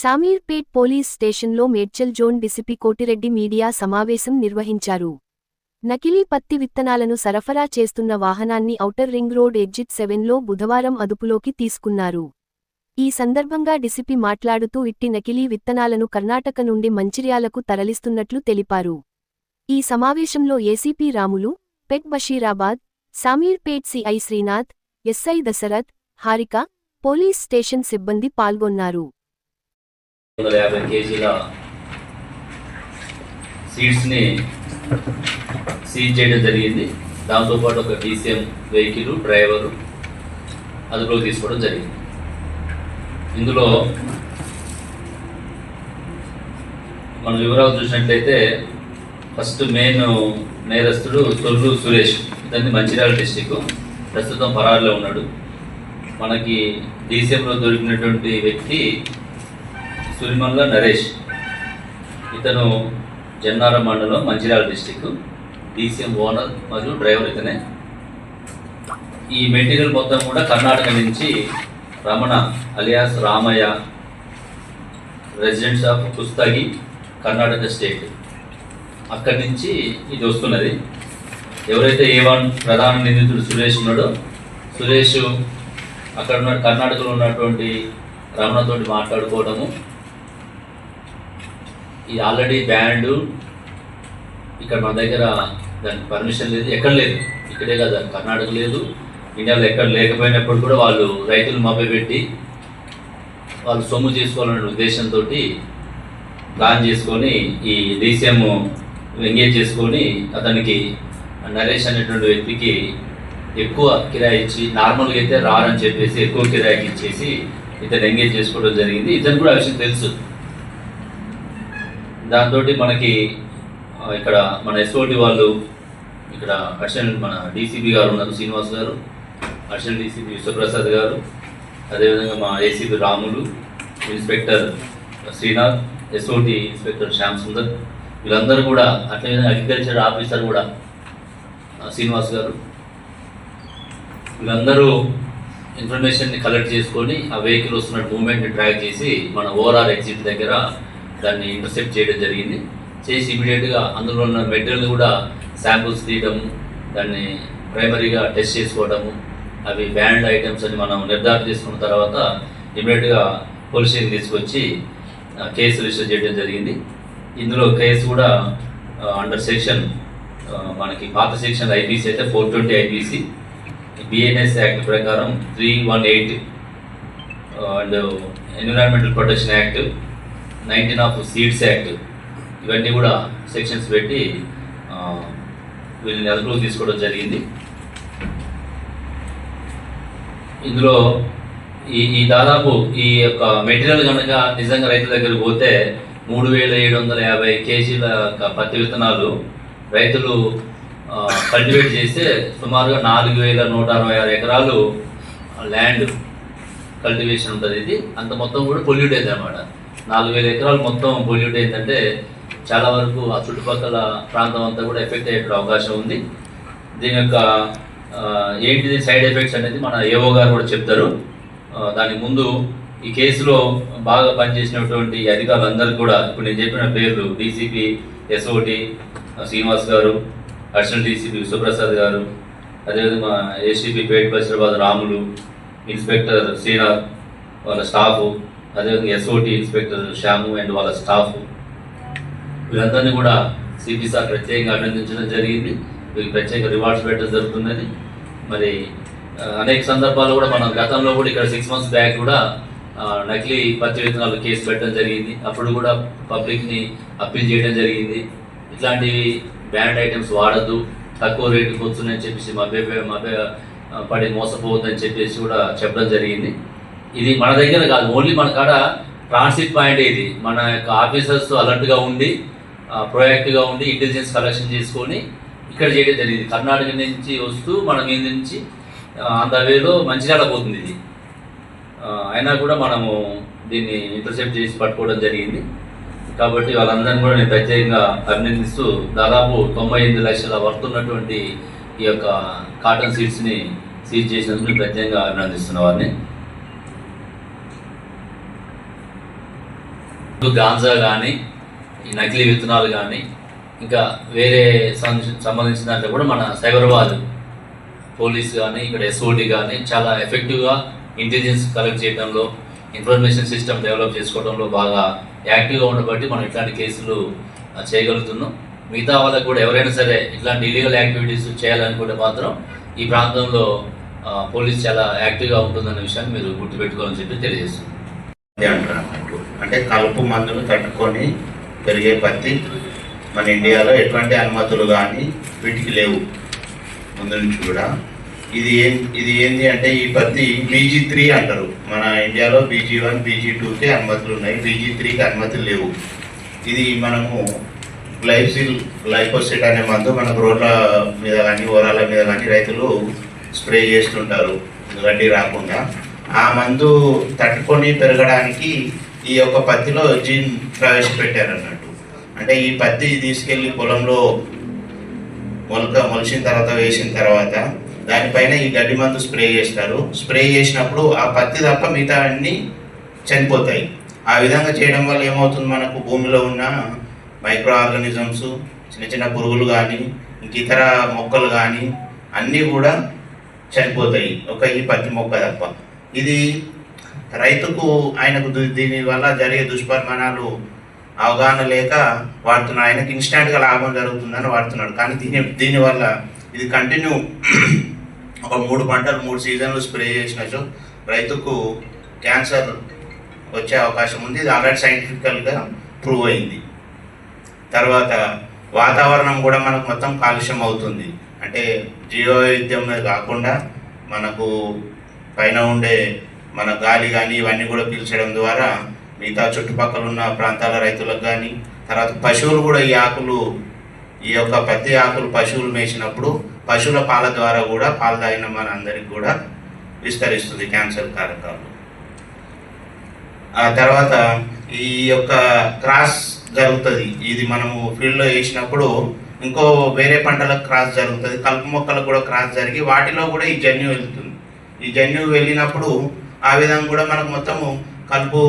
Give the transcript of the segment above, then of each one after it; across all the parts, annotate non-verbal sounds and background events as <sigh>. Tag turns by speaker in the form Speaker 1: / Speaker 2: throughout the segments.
Speaker 1: Shamirpet police స్టేషన్లో Medchal zone DCP Kotireddy media సమావేశం నిర్వహించారు. నకిలీ పత్తి విత్తనాలను సరఫరా చేస్తున్న వాహనాన్ని ఔటర్ రింగ్ రోడ్ ఎగ్జిట్ సెవెన్లో బుధవారం అదుపులోకి తీసుకున్నారు. ఈ సందర్భంగా డిసిపి మాట్లాడుతూ ఇట్టి నకిలీ విత్తనాలను కర్ణాటక నుండి మంచిర్యాలకు తరలిస్తున్నట్లు తెలిపారు. ఈ సమావేశంలో ACP Ramulu Pet Basheerabad Shamirpet CI Srinath SI Dasharath Harika police station సిబ్బంది పాల్గొన్నారు.
Speaker 2: వందల యాభై కేజీల సీడ్స్ని సీజ్ చేయడం జరిగింది. దాంతోపాటు ఒక డీసీఎం వెహికల్ డ్రైవరు అదుపులోకి తీసుకోవడం జరిగింది. ఇందులో మన వివరాలు చూసినట్లయితే ఫస్ట్ మెయిన్ నేరస్తుడు తొల్లు సురేష్. ఇతన్ని మంచిర్యాల డిస్టిక్ ప్రస్తుతం పరారులో ఉన్నాడు. మనకి డీసీఎంలో దొరికినటువంటి వ్యక్తి సురిమల్ల నరేష్. ఇతను జన్నారం మండలం మంచిర్యాల డిస్టిక్. డీసీఎం ఓనర్ మరియు డ్రైవర్ ఇతనే. ఈ మెటీరియల్ మొత్తం కూడా కర్ణాటక నుంచి Ramana alias Ramaiah residents of Pustagi Karnataka state. అక్కడి నుంచి ఇది వస్తున్నది. ఎవరైతే ఏ వన్ ప్రధాన నిందితుడు సురేష్ ఉన్నాడో సురేష్ అక్కడ ఉన్న కర్ణాటకలో ఉన్నటువంటి రమణతోటి మాట్లాడుకోవడము ఇది ఆల్రెడీ బ్యాండ్ ఇక్కడ మన దగ్గర దానికి పర్మిషన్ లేదు ఎక్కడ లేదు. ఇక్కడే కదా కర్ణాటక లేదు. ఇండియాలో ఎక్కడ లేకపోయినప్పుడు కూడా వాళ్ళు రైతులు మభ్యపెట్టి వాళ్ళు సొమ్ము చేసుకోవాలనే ఉద్దేశంతో ప్లాన్ చేసుకొని ఈ డీసీఎం ఎంగేజ్ చేసుకొని అతనికి నరేష్ అనేటువంటి వ్యక్తికి ఎక్కువ కిరాయి ఇచ్చి నార్మల్గా అయితే రారని చెప్పేసి ఎక్కువ కిరాయికి ఇచ్చేసి ఇతను ఎంగేజ్ చేసుకోవడం జరిగింది. ఇతను కూడా ఆ విషయం తెలుసు. దాంతో మనకి ఇక్కడ మన ఎస్ఓటి వాళ్ళు ఇక్కడ అడిషనల్ మన డీసీపీ గారు ఉన్నారు శ్రీనివాస్ గారు అడిషనల్ డీసీపీ విశ్వప్రసాద్ గారు అదేవిధంగా మా ACP Ramulu inspector Srinath SOT inspector Shyam Sundar వీళ్ళందరూ కూడా అట్లే అగ్రికల్చర్ ఆఫీసర్ కూడా శ్రీనివాస్ గారు. వీళ్ళందరూ ఇన్ఫర్మేషన్ని కలెక్ట్ చేసుకొని ఆ వెహికల్ వస్తున్న మూమెంట్ని ట్రాక్ చేసి మన ఓఆర్ఆర్ ఎగ్జిట్ దగ్గర దాన్ని ఇంటర్సెప్ట్ చేయడం జరిగింది. చేసి ఇమీడియట్గా అందులో ఉన్న మెటీరియల్ కూడా శాంపుల్స్ తీయడము దాన్ని ప్రైమరీగా టెస్ట్ చేసుకోవడము అవి బ్యాండ్ ఐటమ్స్ అని మనం నిర్ధారణ చేసుకున్న తర్వాత ఇమీడియట్గా పోలీస్ స్టేషన్ తీసుకొచ్చి కేసు రిజిస్టర్ చేయడం జరిగింది. ఇందులో కేసు కూడా అండర్ సెక్షన్ మనకి పాత సెక్షన్ ఐపీసీ అయితే four twenty IPC BNS act ప్రకారం three one eight and environmental protection act nineteen of seeds act ఇవన్నీ కూడా సెక్షన్స్ పెట్టి వీళ్ళని అదుపులోకి తీసుకోవడం జరిగింది. ఇందులో ఈ ఈ దాదాపు ఈ యొక్క మెటీరియల్ కనుక నిజంగా రైతుల దగ్గరికి పోతే మూడు వేల ఏడు వందల యాభై కేజీల పత్తి విత్తనాలు రైతులు కల్టివేట్ చేస్తే సుమారుగా నాలుగు వేల నూట అరవై ఆరు ఎకరాలు ల్యాండ్ కల్టివేషన్ ఉంటుంది. ఇది అంత మొత్తం కూడా పొల్యూట్ అయింది అనమాట నాలుగు వేల ఎకరాలు మొత్తం పొల్యూట్ అయిందంటే చాలా వరకు ఆ చుట్టుపక్కల ప్రాంతం అంతా కూడా ఎఫెక్ట్ అయ్యే అవకాశం ఉంది. దీని యొక్క ఏంటిది సైడ్ ఎఫెక్ట్స్ అనేది మన ఏవో గారు కూడా చెప్తారు. దానికి ముందు ఈ కేసులో బాగా పనిచేసినటువంటి అధికారులందరూ కూడా ఇప్పుడు నేను చెప్పిన పేర్లు డీసీపీ ఎస్ఓటి శ్రీనివాస్ గారు అడిషనల్ డీసీపీ విశ్వప్రసాద్ గారు అదేవిధంగా ఏసీపీ పేట్ బషీరాబాద్ రాములు ఇన్స్పెక్టర్ శ్రీనాథ్ వాళ్ళ స్టాఫ్ అదేవిధంగా ఎస్ఓటి ఇన్స్పెక్టర్ శ్యాము అండ్ వాళ్ళ స్టాఫ్. వీళ్ళందరినీ కూడా సిపి సార్ ప్రత్యేకంగా అభినందించడం జరిగింది. వీళ్ళకి ప్రత్యేక రివార్డ్స్ పెట్టడం జరుగుతున్నది. మరి అనేక సందర్భాల్లో కూడా మనం గతంలో కూడా ఇక్కడ సిక్స్ మంత్స్ బ్యాక్ కూడా నకిలీ పత్తి విత్తనాలు కేసు పెట్టడం జరిగింది. అప్పుడు కూడా పబ్లిక్ని అప్పీల్ చేయడం జరిగింది. ఇట్లాంటివి బ్యాండ్ ఐటమ్స్ వాడద్దు. తక్కువ రేటుకి వస్తుందని చెప్పేసి మభ్య మభ్య పడి మోసపోవద్దని చెప్పేసి కూడా చెప్పడం జరిగింది. ఇది మన దగ్గర కాదు ఓన్లీ మన కాడ ట్రాన్సిట్ పాయింట్ ఇది. మన యొక్క ఆఫీసర్స్ అలర్ట్గా ఉండి ప్రొయాక్టివ్గా ఉండి ఇంటెలిజెన్స్ కలెక్షన్ చేసుకొని ఇక్కడ చేయడం జరిగింది. కర్ణాటక నుంచి వస్తూ మన మీద నుంచి అంత వేలో మంచిర్యాల పోతుంది ఇది. అయినా కూడా మనము దీన్ని ఇంటర్సెప్ట్ చేసి పట్టుకోవడం జరిగింది. కాబట్టి వాళ్ళందరినీ కూడా నేను ప్రత్యేకంగా అభినందిస్తూ దాదాపు తొంభై ఎనిమిది లక్షల వర్త్ ఉన్నటువంటి ఈ యొక్క కాటన్ సీడ్స్ని సీజ్ చేసినందుకు ప్రత్యేకంగా అభినందిస్తున్న వారిని. గాంజా కానీ ఈ నకిలీ విత్తనాలు కానీ ఇంకా వేరే సంబంధించిన దాంట్లో కూడా మన సైబరాబాద్ పోలీస్ కానీ ఇక్కడ ఎస్ఓటి కానీ చాలా ఎఫెక్టివ్గా ఇంటెలిజెన్స్ కలెక్ట్ చేయడంలో ఇన్ఫర్మేషన్ సిస్టమ్ డెవలప్ చేసుకోవడంలో బాగా యాక్టివ్గా ఉండబట్టి మనం ఇట్లాంటి కేసులు చేయగలుగుతున్నాం. మిగతా వాళ్ళకు కూడా ఎవరైనా సరే ఇట్లాంటి ఇలీగల్ యాక్టివిటీస్ చేయాలనుకుంటే మాత్రం ఈ ప్రాంతంలో పోలీస్ చాలా యాక్టివ్గా ఉంటుందన్న విషయాన్ని మీరు గుర్తుపెట్టుకోవాలని చెప్పి
Speaker 3: తెలియజేస్తుంది అంటే కలుపు మందులు తట్టుకొని పెరిగే పత్తి మన ఇండియాలో ఎటువంటి అనుమతులు కానీ వీటికి లేవు. ముందు నుంచి కూడా ఇది ఏం ఇది ఏంటి అంటే ఈ పత్తి బీజీ త్రీ అంటారు. మన ఇండియాలో బీజీ వన్ బీజీ టూకి అనుమతులు ఉన్నాయి. బీజీ త్రీకి అనుమతులు లేవు. ఇది మనము గ్లైసిల్ గ్లైకోసిట్ అనే మందు మనకు రోడ్ల మీద కానీ ఓరాల మీద కానీ రైతులు స్ప్రే చేస్తుంటారు. గడ్డి రాకుండా. ఆ మందు తట్టుకొని పెరగడానికి ఈ యొక్క పత్తిలో జీన్ ప్రవేశపెట్టారన్నట్టు. అంటే ఈ పత్తి తీసుకెళ్ళి పొలంలో మొలక మొలిచిన తర్వాత వేసిన తర్వాత దానిపైన ఈ గడ్డి మందు స్ప్రే చేస్తారు. స్ప్రే చేసినప్పుడు ఆ పత్తి తప్ప మిగతా అన్ని చనిపోతాయి. ఆ విధంగా చేయడం వల్ల ఏమవుతుంది మనకు? భూమిలో ఉన్న మైక్రో ఆర్గానిజమ్స్ చిన్న చిన్న పురుగులు కానీ ఇంక ఇతర మొక్కలు కానీ అన్నీ కూడా చనిపోతాయి. ఒక ఈ పత్తి మొక్క తప్ప. ఇది రైతుకు ఆయనకు దీని వల్ల జరిగే దుష్పరిమాణాలు అవగాహన లేక వాడుతున్నాడు ఆయనకి ఇన్స్టాంట్గా లాభం జరుగుతుందని వాడుతున్నాడు. కానీ దీని దీనివల్ల ఇది కంటిన్యూ <clears throat> ఒక మూడు పంటలు మూడు సీజన్లు స్ప్రే చేసినచో రైతుకు క్యాన్సర్ వచ్చే అవకాశం ఉంది. ఇది ఆల్రెడీ సైంటిఫికల్గా ప్రూవ్ అయింది. తర్వాత వాతావరణం కూడా మనకు మొత్తం కాలుష్యం అవుతుంది. అంటే జీవవైవిధ్యమే కాకుండా మనకు పైన ఉండే మన గాలి కానీ ఇవన్నీ కూడా పీల్చడం ద్వారా మిగతా చుట్టుపక్కల ఉన్న ప్రాంతాల రైతులకు కానీ తర్వాత పశువులు కూడా ఈ ఆకులు ఈ యొక్క పత్తి ఆకులు పశువులు మేసినప్పుడు పశువుల పాల ద్వారా కూడా పాలు తాగిన మన అందరికి కూడా విస్తరిస్తుంది క్యాన్సర్ కారకాలు. ఆ తర్వాత ఈ యొక్క క్రాస్ జరుగుతుంది. ఇది మనము ఫీల్డ్లో వేసినప్పుడు ఇంకో వేరే పంటలకు క్రాస్ జరుగుతుంది. కలుపు మొక్కలకు కూడా క్రాస్ జరిగి వాటిలో కూడా ఈ జన్యు వెళ్తుంది. ఈ జన్యు వెళ్ళినప్పుడు ఆ విధంగా కూడా మనకు మొత్తము కలుపు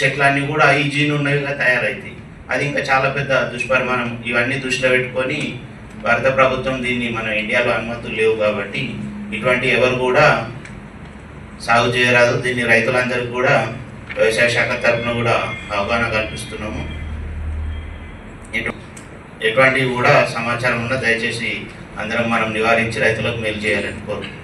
Speaker 3: చెట్లన్నీ కూడా ఈ జీన్ ఉన్నవిగా తయారవుతాయి అది ఇంకా చాలా పెద్ద దుష్పరిమాణం. ఇవన్నీ దృష్టిలో పెట్టుకొని భారత ప్రభుత్వం దీన్ని మన ఇండియాలో అనుమతులు లేవు కాబట్టి ఇటువంటి ఎవరు కూడా సాగు చేయరాదు. దీన్ని రైతులందరికీ కూడా వ్యవసాయ శాఖ తరఫున కూడా అవగాహన కల్పిస్తున్నాము. ఎటువంటివి కూడా సమాచారం ఉన్నా దయచేసి అందరం మనం నివారించి రైతులకు మేలు చేయాలని కోరుకుంటున్నాం.